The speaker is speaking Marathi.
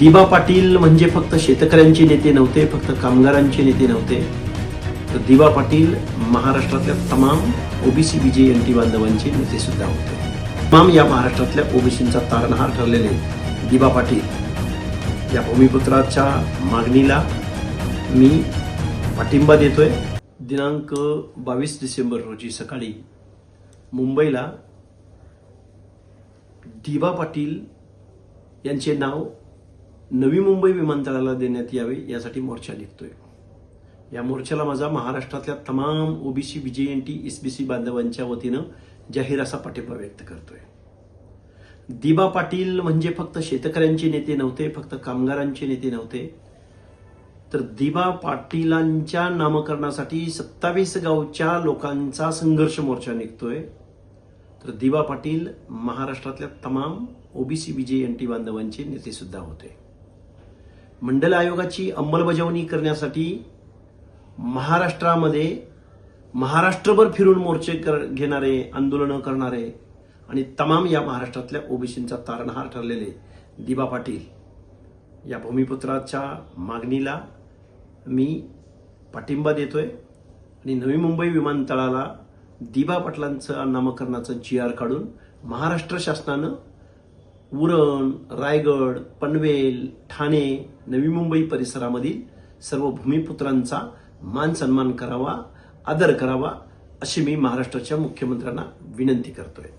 दिबा पाटील म्हणजे फक्त शेतकऱ्यांचे नेते नव्हते फक्त कामगारांचे नेते नव्हते. तर दिबा पाटील महाराष्ट्रातल्या तमाम ओबीसी विजय एन टी बांधवांचे नेते सुद्धा होते. तमाम या महाराष्ट्रातल्या ओबीसींचा तारणहार ठरलेले दिबा पाटील. या भूमिपुत्राच्या मागणीला मी पाठिंबा देतोय. दिनांक बावीस डिसेंबर रोजी सकाळी मुंबईला दिबा पाटील यांचे नाव नवी मुंबई विमानतळाला देण्यात यावे यासाठी मोर्चा निघतोय या मोर्चाला माझा महाराष्ट्रातल्या तमाम ओबीसी बीजेएनटी एसबीसी बांधवांच्या वतीनं जाहीर असा पाठिंबा व्यक्त करतोय. दिबा पाटील म्हणजे फक्त शेतकऱ्यांचे नेते नव्हते फक्त कामगारांचे नेते नव्हते. तर दिबा पाटीलांच्या नामकरणासाठी सत्तावीस गावच्या लोकांचा संघर्ष मोर्चा निघतोय. तर दिबा पाटील महाराष्ट्रातल्या तमाम ओबीसी बीजे एन टी बांधवांचे नेते सुद्धा होते. मंडल आयोगाची अंमलबजावणी करण्यासाठी महाराष्ट्रामध्ये महाराष्ट्रभर फिरून मोर्चे कर घेणारे आंदोलनं करणारे आणि तमाम या महाराष्ट्रातल्या ओबीसींचा तारणहार ठरलेले दिबा पाटील. या भूमिपुत्राच्या मागणीला मी पाठिंबा देतोय आणि नवी मुंबई विमानतळाला दिबा पाटलांचं नामकरणाचं जी आर काढून महाराष्ट्र शासनानं उरण रायगड पनवेल ठाणे नवी मुंबई परिसरामधील सर्व भूमिपुत्रांचा मान सन्मान करावा आदर करावा अशी मी महाराष्ट्राच्या मुख्यमंत्र्यांना विनंती करतोय.